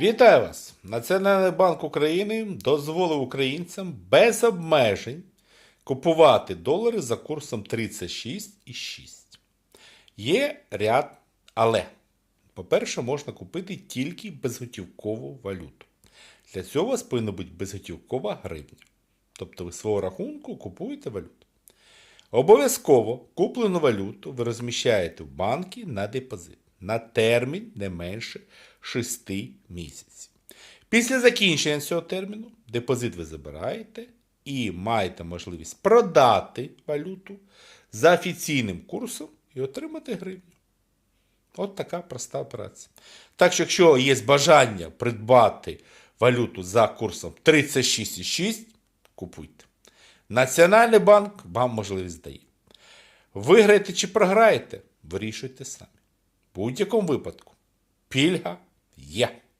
Вітаю вас! Національний банк України дозволив українцям без обмежень купувати долари за курсом 36,6. Є ряд але. По-перше, можна купити тільки безготівкову валюту. Для цього у вас повинна бути безготівкова гривня. Тобто ви свого рахунку купуєте валюту. Обов'язково куплену валюту ви розміщаєте в банки на депозит на термін не менше 6 місяців. Після закінчення цього терміну депозит ви забираєте і маєте можливість продати валюту за офіційним курсом і отримати гривню. От така проста операція. Так що, якщо є бажання придбати валюту за курсом 36,6, купуйте. Національний банк вам можливість дає. Виграєте чи програєте, вирішуйте самі. Будь-якому випадку пільга є.